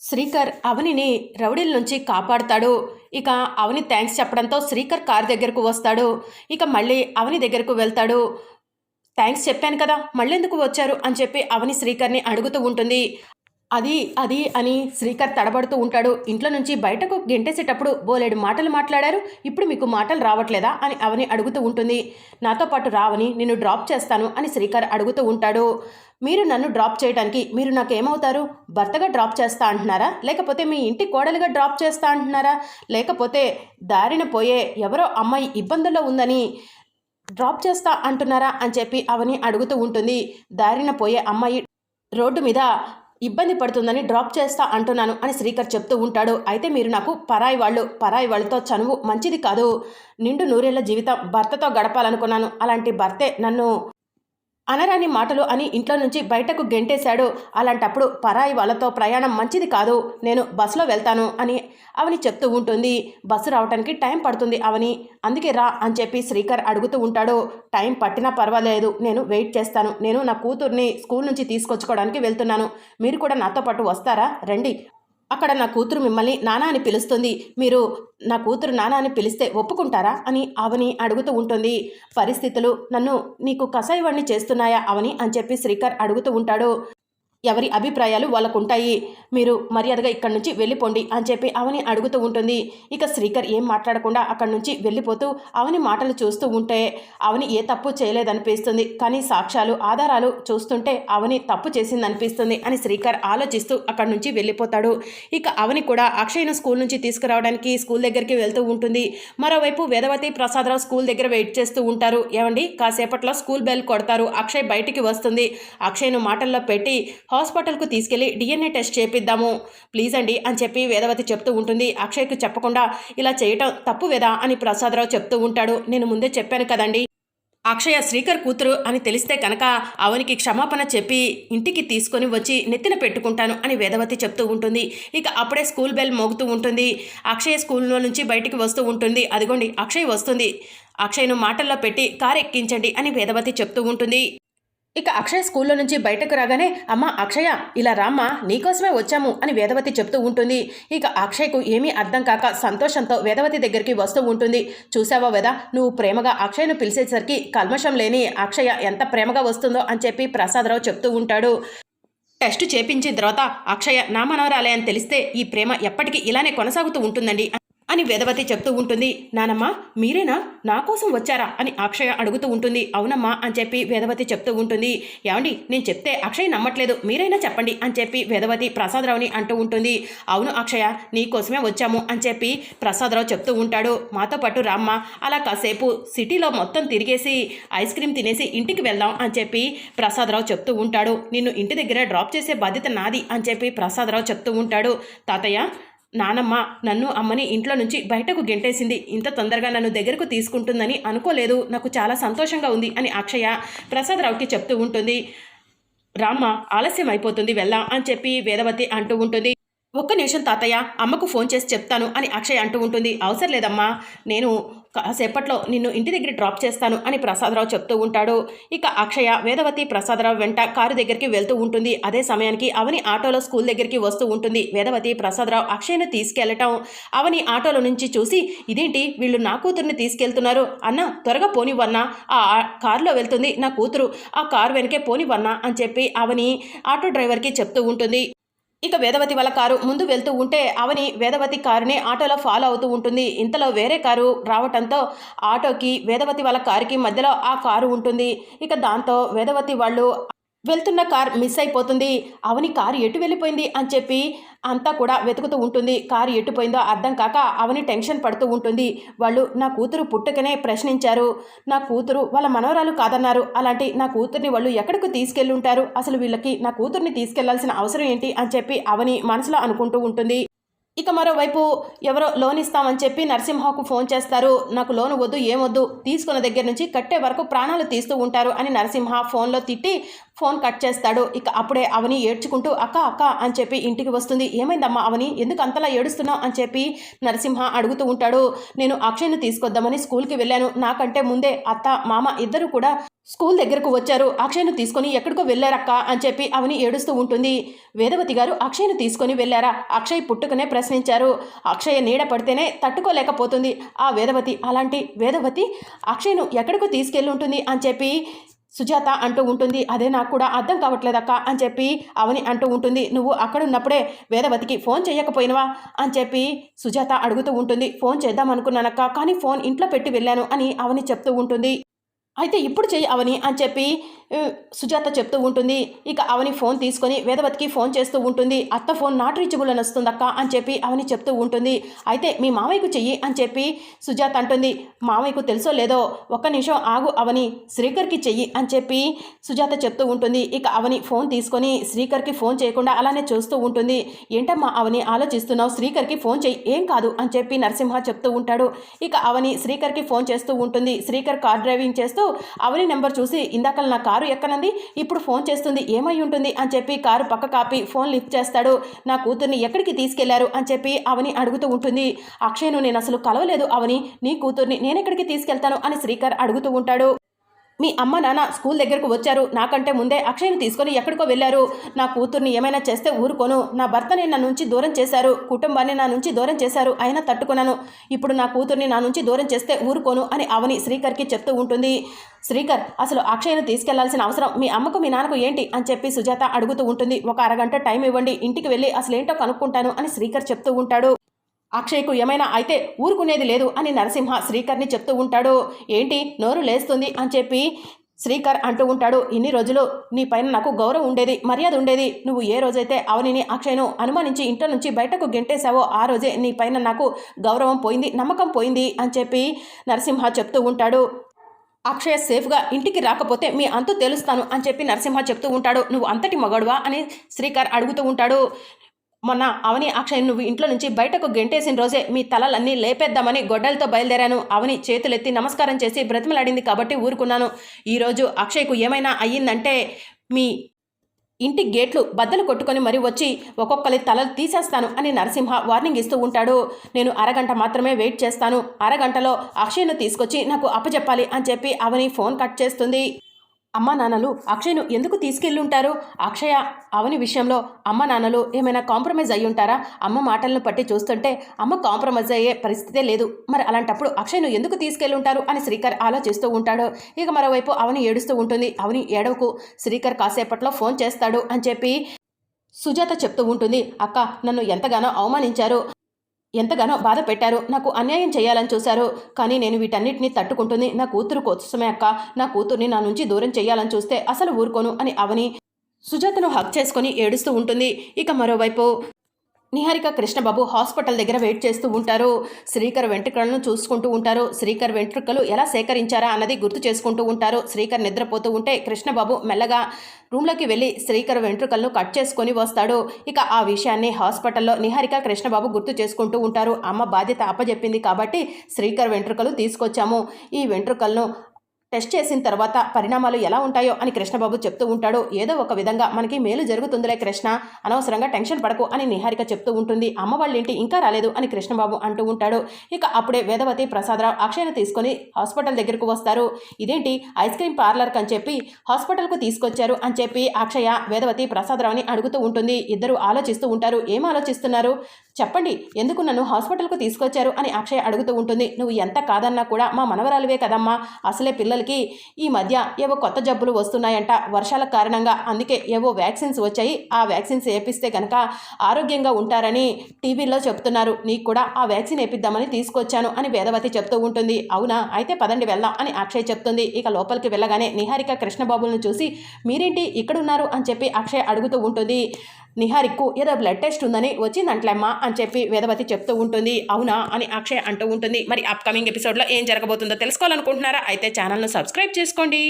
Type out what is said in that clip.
శ్రీకర్ అవనిని రౌడీల నుంచి కాపాడుతాడు. ఇక అవని థ్యాంక్స్ చెప్పడంతో శ్రీకర్ కారు దగ్గరకు వస్తాడు. ఇక మళ్ళీ అవని దగ్గరకు వెళ్తాడు. థ్యాంక్స్ చెప్పాను కదా మళ్ళీ ఎందుకు వచ్చారు? అని చెప్పి అవని శ్రీకర్ని అడుగుతూ ఉంటుంది. అది అది అని శ్రీకర్ తడబడుతూ ఉంటాడు. ఇంట్లో నుంచి బయటకు గెంటేసేటప్పుడు బోలేడు మాటలు మాట్లాడారు. ఇప్పుడు మీకు మాటలు రావట్లేదా అని అవని అడుగుతూ ఉంటుంది. నాతో పాటు రావని నిన్ను డ్రాప్ చేస్తాను అని శ్రీకర్ అడుగుతూ ఉంటాడు. మీరు నన్ను డ్రాప్ చేయడానికి మీరు నాకు ఏమవుతారు భర్తగా డ్రాప్ చేస్తా అంటున్నారా? లేకపోతే మీ ఇంటి కోడలుగా డ్రాప్ చేస్తా అంటున్నారా? లేకపోతే దారిన పోయే ఎవరో అమ్మాయి ఇబ్బందుల్లో ఉందని డ్రాప్ చేస్తా అంటున్నారా? అని చెప్పి అవని అడుగుతూ ఉంటుంది. దారిన పోయే అమ్మాయి రోడ్డు మీద ఇబ్బంది పడుతుందని డ్రాప్ చేస్తా అంటున్నాను అని శ్రీకర్ చెప్తూ ఉంటాడు. అయితే మీరు నాకు పరాయి వాళ్ళు పరాయి వాళ్ళతో చనువు మంచిది కాదు. నిండు నూరేళ్ళ జీవితం భర్తతో గడపాలనుకున్నాను. అలాంటి భర్తే నన్ను అనరాని మాటలు అని ఇంట్లో నుంచి బయటకు గెంటేశాడు. అలాంటప్పుడు పరాయి వాళ్ళతో ప్రయాణం మంచిది కాదు. నేను బస్సులో వెళ్తాను అని అవని చెప్తూ ఉంటుంది. బస్సు రావడానికి టైం పడుతుంది అవని. అందుకే రా అని చెప్పి శ్రీకర్ అడుగుతూ ఉంటాడు. టైం పట్టినా పర్వాలేదు. నేను వెయిట్ చేస్తాను. నేను నా కూతుర్ని స్కూల్ నుంచి తీసుకొచ్చుకోవడానికి వెళ్తున్నాను. మీరు కూడా నాతో పాటు వస్తారా? రండి. అక్కడ నా కూతురు మిమ్మల్ని నానా అని పిలుస్తుంది. మీరు నా కూతురు నానా అని పిలిస్తే ఒప్పుకుంటారా? అని అవని అడుగుతూ ఉంటుంది. పరిస్థితులు నన్ను నీకు కసాయివాణ్ణి చేస్తున్నాయా? అవని అని చెప్పి శ్రీకర్ అడుగుతూ ఉంటాడు. ఎవరి అభిప్రాయాలు వాళ్ళకు ఉంటాయి మీరు మర్యాదగా ఇక్కడి నుంచి వెళ్ళిపోండి అని చెప్పి అవని అడుగుతూ ఉంటుంది. ఇక శ్రీకర్ ఏం మాట్లాడకుండా అక్కడి నుంచి వెళ్ళిపోతూ అవని మాటలు చూస్తూ ఉంటే అవని ఏ తప్పు చేయలేదనిపిస్తుంది. కానీ సాక్ష్యాలు ఆధారాలు చూస్తుంటే అవని తప్పు చేసిందనిపిస్తుంది అని శ్రీకర్ ఆలోచిస్తూ అక్కడి నుంచి వెళ్ళిపోతాడు. ఇక అవని కూడా అక్షయ్ను స్కూల్ నుంచి తీసుకురావడానికి స్కూల్ దగ్గరికి వెళ్తూ ఉంటుంది. మరోవైపు వేదవతి ప్రసాదరావు స్కూల్ దగ్గర వెయిట్ చేస్తూ ఉంటారు. ఏమండి కాసేపట్లో స్కూల్ బెల్ కొడతారు. అక్షయ్ బయటికి వస్తుంది. అక్షయ్ను మాటల్లో పెట్టి హాస్పిటల్కు తీసుకెళ్ళి డిఎన్ఏ టెస్ట్ చేపిద్దాము. ప్లీజ్ అండి అని చెప్పి వేదవతి చెప్తూ ఉంటుంది. అక్షయ్కు చెప్పకుండా ఇలా చేయటం తప్పు వేదా అని ప్రసాదరావు చెప్తూ ఉంటాడు. నేను ముందే చెప్పాను కదండి. అక్షయ శ్రీకర్ కూతురు అని తెలిస్తే కనుక అవనికి క్షమాపణ చెప్పి ఇంటికి తీసుకొని వచ్చి నెత్తిన పెట్టుకుంటాను అని వేదవతి చెప్తూ ఉంటుంది. ఇక అప్పుడే స్కూల్ బెల్ మోగుతూ ఉంటుంది. అక్షయ స్కూల్లో నుంచి బయటికి వస్తూ ఉంటుంది. అదిగోండి అక్షయ్ వస్తుంది. అక్షయ్ను మాటల్లో పెట్టి కారు ఎక్కించండి అని వేదవతి చెప్తూ ఉంటుంది. ఇక అక్షయ్ స్కూల్లో నుంచి బయటకు రాగానే అమ్మ అక్షయ ఇలా రామ్మా నీకోసమే వచ్చాము అని వేదవతి చెప్తూ ఉంటుంది. ఇక అక్షయ్కు ఏమీ అర్థం కాక సంతోషంతో వేదవతి దగ్గరికి వస్తూ ఉంటుంది. చూసావా వేద నువ్వు ప్రేమగా అక్షయ్ను పిలిచేసరికి కల్మషం లేని అక్షయ ఎంత ప్రేమగా వస్తుందో అని చెప్పి ప్రసాదరావు చెప్తూ ఉంటాడు. టెస్ట్ చేపించిన తర్వాత అక్షయ నా మనవరాలే అని తెలిస్తే ఈ ప్రేమ ఎప్పటికీ ఇలానే కొనసాగుతూ ఉంటుందండి. అని వేదవతి చెప్తూ ఉంటుంది. నానమ్మ మీరేనా? నా కోసం వచ్చారా? అని అక్షయ అడుగుతూ ఉంటుంది. అవునమ్మా అని చెప్పి వేదవతి చెప్తూ ఉంటుంది. ఏమండి నేను చెప్తే అక్షయ్ నమ్మట్లేదు. మీరైనా చెప్పండి అని చెప్పి వేదవతి ప్రసాదరావుని అంటూ ఉంటుంది. అవును అక్షయ నీ కోసమే వచ్చాము అని చెప్పి ప్రసాదరావు చెప్తూ ఉంటాడు. మాతో పాటు రామ్మ అలా కాసేపు సిటీలో మొత్తం తిరిగేసి ఐస్ క్రీమ్ తినేసి ఇంటికి వెళ్దాం అని చెప్పి ప్రసాదరావు చెప్తూ ఉంటాడు. నిన్ను ఇంటి దగ్గర డ్రాప్ చేసే బాధ్యత నాది అని చెప్పి ప్రసాదరావు చెప్తూ ఉంటాడు. తాతయ్య నానమ్మ నన్ను అమ్మని ఇంట్లో నుంచి బయటకు గెంటేసింది. ఇంత తొందరగా నన్ను దగ్గరకు తీసుకుంటుందని అనుకోలేదు. నాకు చాలా సంతోషంగా ఉంది అని అక్షయ ప్రసాదరావుకి చెప్తూ ఉంటుంది. రామ్మ ఆలస్యం అయిపోతుంది వెళ్ళాం అని చెప్పి వేదవతి అంటూ ఉంటుంది. ఒక్క నిమిషం తాతయ్య అమ్మకు ఫోన్ చేసి చెప్తాను అని అక్షయ్ అంటూ ఉంటుంది. అవసరం లేదమ్మా. నేను కాసేపట్లో నిన్ను ఇంటి దగ్గర డ్రాప్ చేస్తాను అని ప్రసాదరావు చెప్తూ ఉంటాడు. ఇక అక్షయ వేదవతి ప్రసాదరావు వెంట కారు దగ్గరికి వెళ్తూ ఉంటుంది. అదే సమయానికి అవని ఆటోలో స్కూల్ దగ్గరికి వస్తూ ఉంటుంది. వేదవతి ప్రసాదరావు అక్షయ్ను తీసుకెళ్ళటం అవని ఆటోలో నుంచి చూసి ఇదేంటి? వీళ్ళు నా కూతుర్ని తీసుకెళ్తున్నారు. అన్న త్వరగా పోనివన్నా ఆ కారులో వెళ్తుంది నా కూతురు. ఆ కారు వెనకే పోనివన్నా అని చెప్పి అవని ఆటో డ్రైవర్కి చెప్తూ ఉంటుంది. ఇక వేదవతి వాళ్ళ కారు ముందు వెళ్తూ ఉంటే అవని వేదవతి కారుని ఆటోలో ఫాలో అవుతూ ఉంటుంది. ఇంతలో వేరే కారు రావటంతో ఆటోకి వేదవతి వాళ్ళ కారుకి మధ్యలో ఆ కారు ఉంటుంది. ఇక దాంతో వేదవతి వాళ్ళు వెళ్తున్న కార్ మిస్ అయిపోతుంది. అవని కారు ఎటు వెళ్ళిపోయింది అని చెప్పి అంతా కూడా వెతుకుతూ ఉంటుంది. కారు ఎటుపోయిందో అర్థం కాక అవని టెన్షన్ పడుతూ ఉంటుంది. వాళ్ళు నా కూతురు పుట్టుకనే ప్రశ్నించారు. నా కూతురు వాళ్ళ మనవరాలు కాదన్నారు. అలాంటి నా కూతుర్ని వాళ్ళు ఎక్కడికి తీసుకెళ్ళి ఉంటారు? అసలు వీళ్ళకి నా కూతుర్ని తీసుకెళ్ళాల్సిన అవసరం ఏంటి? అని చెప్పి అవని మనసులో అనుకుంటూ ఉంటుంది. ఇక మరోవైపు ఎవరో లోన్ ఇస్తామని చెప్పి నరసింహకు ఫోన్ చేస్తారు. నాకు లోన్ వద్దు ఏమొద్దు తీసుకున్న దగ్గర నుంచి కట్టే వరకు ప్రాణాలు తీస్తూ ఉంటారు అని నరసింహ ఫోన్లో తిట్టి ఫోన్ కట్ చేస్తాడు. ఇక అప్పుడే అవని ఏడ్చుకుంటూ అక్క అక్క అని చెప్పి ఇంటికి వస్తుంది. ఏమైందమ్మా అవని ఎందుకు అంతలా ఏడుస్తున్నావు? అని చెప్పి నరసింహ అడుగుతూ ఉంటాడు. నేను అక్షయ్ను తీసుకొద్దామని స్కూల్కి వెళ్ళాను. నాకంటే ముందే అత్త మామ ఇద్దరు కూడా స్కూల్ దగ్గరకు వచ్చారు. అక్షయ్ను తీసుకొని ఎక్కడికో వెళ్ళారక్క అని చెప్పి అవని ఏడుస్తూ ఉంటుంది. వేదవతి గారు అక్షయ్ను తీసుకొని వెళ్ళారా? అక్షయ్ పుట్టుకనే ప్రశ్నించారు. అక్షయ నీడ పడితేనే తట్టుకోలేకపోతుంది. ఆ వేదవతి అలాంటి వేదవతి అక్షయ్ను ఎక్కడికో తీసుకెళ్ళి ఉంటుంది అని చెప్పి సుజాత అంటూ ఉంటుంది. అదే నాకు కూడా అర్థం కావట్లేదక్క అని చెప్పి అవని అంటూ ఉంటుంది. నువ్వు అక్కడున్నప్పుడే వేదవతికి ఫోన్ చేయకపోయినవా? అని చెప్పి సుజాత అడుగుతూ ఉంటుంది. ఫోన్ చేద్దాం అనుకున్నానక్క కానీ ఫోన్ ఇంట్లో పెట్టి వెళ్ళాను అని అవని చెప్తూ ఉంటుంది. అయితే ఇప్పుడు చెయ్యి అవని అని చెప్పి సుజాత చెప్తూ ఉంటుంది. ఇక అవని ఫోన్ తీసుకొని వేదవతికి ఫోన్ చేస్తూ ఉంటుంది. అత్త ఫోన్ నాట్ రీచబుల్ అని వస్తుందక్క అని చెప్పి అవని చెప్తూ ఉంటుంది. అయితే మీ మామయ్యకు చెయ్యి అని చెప్పి సుజాత అంటుంది. మామయ్యకు తెలుసో లేదో ఒక్క నిమిషం ఆగు అవని శ్రీకర్కి చెయ్యి అని చెప్పి సుజాత చెప్తూ ఉంటుంది. ఇక అవని ఫోన్ తీసుకొని శ్రీకర్కి ఫోన్ చేయకుండా అలానే చూస్తూ ఉంటుంది. ఏంటమ్మా అవని ఆలోచిస్తున్నావు? శ్రీకర్కి ఫోన్ చెయ్యి ఏం కాదు అని చెప్పి నరసింహ చెప్తూ ఉంటాడు. ఇక అవని శ్రీకర్కి ఫోన్ చేస్తూ ఉంటుంది. శ్రీకర్ కార్ డ్రైవింగ్ చేస్తూ అవని నెంబర్ చూసి ఇందాక నా కారు ఎక్కనంది? ఇప్పుడు ఫోన్ చేస్తుంది ఏమై ఉంటుంది? అని చెప్పి కారు పక్క కాపి ఫోన్ లిఫ్ట్ చేస్తాడు. నా కూతుర్ని ఎక్కడికి తీసుకెళ్ళారు? అని చెప్పి అవని అడుగుతూ ఉంటుంది. అక్షయ్ను నేను అసలు కలవలేదు అవని. నీ కూతుర్ని నేనెక్కడికి తీసుకెళ్తాను? అని శ్రీకర్ అడుగుతూ ఉంటాడు. మీ అమ్మ నాన్న స్కూల్ దగ్గరకు వచ్చారు. నాకంటే ముందే అక్షయ్ని తీసుకొని ఎక్కడికో వెళ్ళారు. నా కూతుర్ని ఏమైనా చేస్తే ఊరుకోను. నా భర్తని నా నుంచి దూరం చేశారు. కుటుంబాన్ని నా నుంచి దూరం చేశారు. అయినా తట్టుకున్నాను. ఇప్పుడు నా కూతుర్ని నా నుంచి దూరం చేస్తే ఊరుకోను అని అవని శ్రీకర్కి చెప్తూ ఉంటుంది. శ్రీకర్ అసలు అక్షయ్ను తీసుకెళ్ళాల్సిన అవసరం మీ అమ్మకు మీ నాన్నకు ఏంటి? అని చెప్పి సుజాత అడుగుతూ ఉంటుంది. ఒక అరగంట టైం ఇవ్వండి. ఇంటికి వెళ్ళి అసలు ఏంటో కనుక్కుంటాను అని శ్రీకర్ చెప్తూ ఉంటాడు. అక్షయ్కు ఏమైనా అయితే ఊరుకునేది లేదు అని నరసింహ శ్రీకర్ని చెప్తూ ఉంటాడు. ఏంటి? నోరు లేస్తుంది అని చెప్పి శ్రీకర్ అంటూ ఉంటాడు. ఇన్ని రోజులు నీ పైన నాకు గౌరవం ఉండేది మర్యాద ఉండేది. నువ్వు ఏ రోజైతే అవనిని అక్షయ్ను అనుమానించి ఇంట్లో నుంచి బయటకు గెంటేశావో ఆ రోజే నీ పైన నాకు గౌరవం పోయింది నమ్మకం పోయింది అని చెప్పి నరసింహ చెప్తూ ఉంటాడు. అక్షయ సేఫ్గా ఇంటికి రాకపోతే మీ అంతు తెలుస్తాను అని చెప్పి నరసింహ చెప్తూ ఉంటాడు. నువ్వు అంతటి మగడువా అని శ్రీకర్ అడుగుతూ ఉంటాడు. మొన్న అవని అక్షయ్ నువ్వు ఇంట్లో నుంచి బయటకు గెంటేసిన రోజే మీ తలలన్నీ లేపేద్దామని గొడ్డలతో బయలుదేరాను. అవని చేతులెత్తి నమస్కారం చేసి బ్రతిమలాడింది కాబట్టి ఊరుకున్నాను. ఈరోజు అక్షయ్కు ఏమైనా అయ్యిందంటే మీ ఇంటి గేట్లు బద్దలు కొట్టుకొని మరి వచ్చి ఒక్కొక్కరి తలలు తీసేస్తాను అని నరసింహ వార్నింగ్ ఇస్తూ ఉంటాడు. నేను అరగంట మాత్రమే వెయిట్ చేస్తాను. అరగంటలో అక్షయ్ను తీసుకొచ్చి నాకు అప్పచెప్పాలి అని చెప్పి అవని ఫోన్ కట్ చేస్తుంది. అమ్మా నాన్నలు అక్షయ్ను ఎందుకు తీసుకెళ్ళుంటారు? అక్షయ అవని విషయంలో అమ్మ నాన్నలు ఏమైనా కాంప్రమైజ్ అయ్యి ఉంటారా అమ్మ మాటలను పట్టి చూస్తుంటే అమ్మ కాంప్రమైజ్ అయ్యే పరిస్థితే లేదు. మరి అలాంటప్పుడు అక్షయ్ను ఎందుకు తీసుకెళ్ళుంటారు? అని శ్రీకర్ ఆలోచిస్తూ ఉంటాడు. ఇక మరోవైపు అవని ఏడుస్తూ ఉంటుంది. అవని ఏడవకు. శ్రీకర్ కాసేపట్లో ఫోన్ చేస్తాడు అని చెప్పి సుజాత చెప్తూ ఉంటుంది. అక్క నన్ను ఎంతగానో అవమానించారు. ఎంతగానో బాధ పెట్టారు. నాకు అన్యాయం చేయాలని చూశారు. కానీ నేను వీటన్నిటిని తట్టుకుంటుంది. నా కూతురు కోసమే అక్క. నా కూతుర్ని నా నుంచి దూరం చేయాలని చూస్తే అసలు ఊరుకోను అని అవని సుజాతను హక్ చేసుకొని ఏడుస్తూ ఉంటుంది. ఇక మరోవైపు నిహారిక కృష్ణబాబు హాస్పిటల్ దగ్గర వెయిట్ చేస్తూ ఉంటారు. శ్రీకర్ వెంట్రుకలను చూసుకుంటూ ఉంటారు. శ్రీకర్ వెంట్రుకలు ఎలా సేకరించారా అన్నది గుర్తు చేసుకుంటూ ఉంటారు. శ్రీకర్ నిద్రపోతూ ఉంటే కృష్ణబాబు మెల్లగా రూమ్లోకి వెళ్ళి శ్రీకర్ వెంట్రుకలను కట్ చేసుకొని వస్తాడు. ఇక ఆ విషయాన్ని హాస్పిటల్లో నిహారిక కృష్ణబాబు గుర్తు చేసుకుంటూ ఉంటారు. అమ్మ బాధ్యత అప్పజెప్పింది కాబట్టి శ్రీకర్ వెంట్రుకలు తీసుకొచ్చాము. ఈ వెంట్రుకలను టెస్ట్ చేసిన తర్వాత పరిణామాలు ఎలా ఉంటాయో అని కృష్ణబాబు చెప్తూ ఉంటాడు. ఏదో ఒక విధంగా మనకి మేలు జరుగుతుందిలే కృష్ణ. అనవసరంగా టెన్షన్ పడకు అని నిహారిక చెప్తూ ఉంటుంది. అమ్మ వాళ్ళింటి ఇంకా రాలేదు అని కృష్ణబాబు అంటూ ఉంటాడు. ఇక అప్పుడే వేదవతి ప్రసాదరావు అక్షయను తీసుకొని హాస్పిటల్ దగ్గరకు వస్తారు. ఇదేంటి? ఐస్ క్రీమ్ పార్లర్కి అని చెప్పి హాస్పిటల్కు తీసుకొచ్చారు అని చెప్పి అక్షయ వేదవతి ప్రసాదరావుని అడుగుతూ ఉంటుంది. ఇద్దరు ఆలోచిస్తూ ఉంటారు. ఏం ఆలోచిస్తున్నారు? చెప్పండి ఎందుకు నన్ను హాస్పిటల్కు తీసుకొచ్చారు అని అక్షయ అడుగుతూ ఉంటుంది. నువ్వు ఎంత కాదన్నా కూడా మా మనవరాలువే కదమ్మా. అసలే పిల్లలకి ఈ మధ్య ఏవో కొత్త జబ్బులు వస్తున్నాయంట. వర్షాల కారణంగా అందుకే ఏవో వ్యాక్సిన్స్ వచ్చాయి. ఆ వ్యాక్సిన్స్ వేపిస్తే కనుక ఆరోగ్యంగా ఉంటారని టీవీలో చెప్తున్నారు. నీకు కూడా ఆ వ్యాక్సిన్ వేపిద్దామని తీసుకొచ్చాను అని వేదవతి చెప్తూ ఉంటుంది. అవునా? అయితే పదండి వెళ్దాం అని అక్షయ్ చెప్తుంది. ఇక లోపలికి వెళ్ళగానే నిహారిక కృష్ణబాబులను చూసి మీరేంటి ఇక్కడున్నారు? అని చెప్పి అక్షయ్ అడుగుతూ ఉంటుంది. నిహారిక్కు ఏదో బ్లడ్ టెస్ట్ ఉందని వచ్చిందంట్లమ్మా అని చెప్పి వేదవతి చెప్తూ ఉంటుంది. అవునా అని అక్షయ్ అంటూ ఉంటుంది. మరి అప్కమింగ్ ఎపిసోడ్లో ఏం జరగబోతుందో తెలుసుకోవాలనుకుంటున్నారా? అయితే ఛానల్ను సబ్స్క్రైబ్ చేసుకోండి.